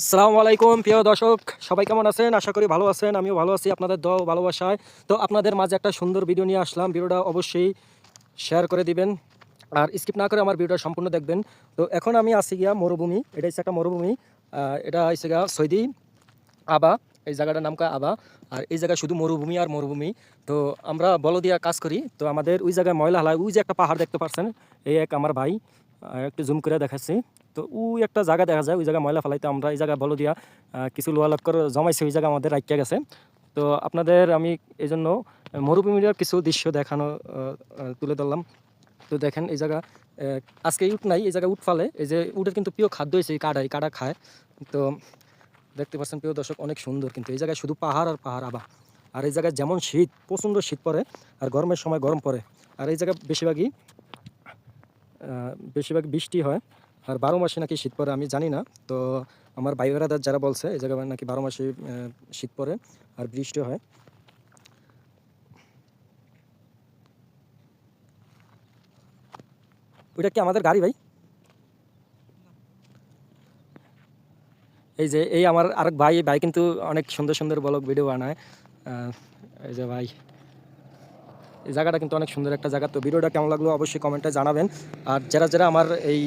আসসালামু আলাইকুম, প্রিয় দর্শক। সবাই কেমন আছেন? আশা করি ভালো আছেন, আমিও ভালো আছি আপনাদের দ ভালোবাসায়। তো আপনাদের মাঝে একটা সুন্দর ভিডিও নিয়ে আসলাম। ভিডিওটা অবশ্যই শেয়ার করে দিবেন আর স্কিপ না করে আমার ভিডিওটা সম্পূর্ণ দেখবেন। তো এখন আমি আছি গিয়া মরুভূমি। এটা হচ্ছে একটা মরুভূমি। এটা হচ্ছে গিয়া সৈদি আবা। এই জায়গাটার নাম কয় আবা। আর এই জায়গায় শুধু মরুভূমি আর মরুভূমি। তো আমরা বল দিয়া কাজ করি। তো আমাদের ওই জায়গায় ময়লা হালায়, ওই যে একটা পাহাড় দেখতে পাচ্ছেন এই এক আমার ভাই। একটু জুম করে দেখাচ্ছি। তো ওই একটা জায়গা দেখা যায়, ওই জায়গায় ময়লা ফেলাইতে আমরা এই জায়গায় বলদিয়া দিয়া কিছু লোয়া লক্কর জমাইছে, ওই জায়গা আমাদের রাখিয়া গেছে। তো আপনাদের আমি এই জন্য মরুভূমির কিছু দৃশ্য দেখানো তুলে ধরলাম। তো দেখেন এই জায়গা আজকে উট নাই, এই জায়গায় উট ফালে, এই যে উটের কিন্তু প্রিয় খাদ্য হয়েছে এই কাড়া এই কাড়া খায়। তো দেখতে পাচ্ছেন প্রিয় দর্শক, অনেক সুন্দর কিন্তু এই জায়গায় শুধু পাহাড় আর পাহাড় আবা। আর এই জায়গায় যেমন শীত, প্রচণ্ড শীত পড়ে, আর গরমের সময় গরম পড়ে। আর এই জায়গায় বেশিরভাগই বেশিরভাগ বৃষ্টি হয়। আর বারো মাসে নাকি শীত পড়ে, আমি জানি না। তো আমার ভাই বেড়াদার যারা বলছে, এই জায়গায় নাকি বারো মাসে শীত পড়ে আর বৃষ্টি হয়। ওইটা কি আমাদের গাড়ি ভাই? এই যে, এই আমার আরেক ভাই ভাই কিন্তু অনেক সুন্দর সুন্দর ব্লগ ভিডিও বানায়। এই যে ভাই, এই জায়গাটা কিন্তু অনেক সুন্দর একটা জায়গা। তো ভিডিওটা কেমন লাগল অবশ্যই কমেন্টে জানাবেন। আর যারা যারা আমার এই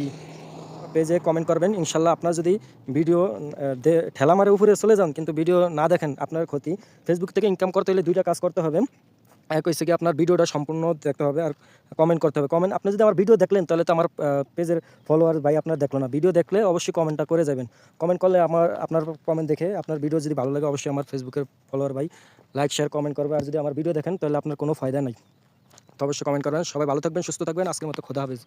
পেজে কমেন্ট করবেন। ইনশাল্লাহ আপনার যদি ভিডিও আহ, দে- ঠেলা মারে উপরে চলে যান কিন্তু ভিডিও না দেখেন আপনার ক্ষতি। ফেসবুক থেকে ইনকাম করতে হলে দুইটা কাজ করতে হবে। এক হচ্ছে কি আপনার ভিডিওটা সম্পূর্ণ দেখতে হবে আর কমেন্ট করতে হবে। কমেন্ট আপনি যদি আমার ভিডিও দেখলেন তাহলে তো আমার পেজের ফলোয়ার ভাই আপনার দেখল না। ভিডিও দেখলে অবশ্যই কমেন্টটা করে যাবেন। কমেন্ট করলে আমার আপনার কমেন্ট দেখে আপনার ভিডিও যদি ভালো লাগে অবশ্যই আমার ফেসবুকের ফলোয়ার ভাই লাইক শেয়ার কমেন্ট করবে। আর যদি আমার ভিডিও দেখেন তাহলে আপনার কোনো ফায়দা নাই। তো অবশ্যই কমেন্ট করবেন। সবাই ভালো থাকবেন সুস্থ থাকবেন। আজকের মতো খোদা হাফেজ।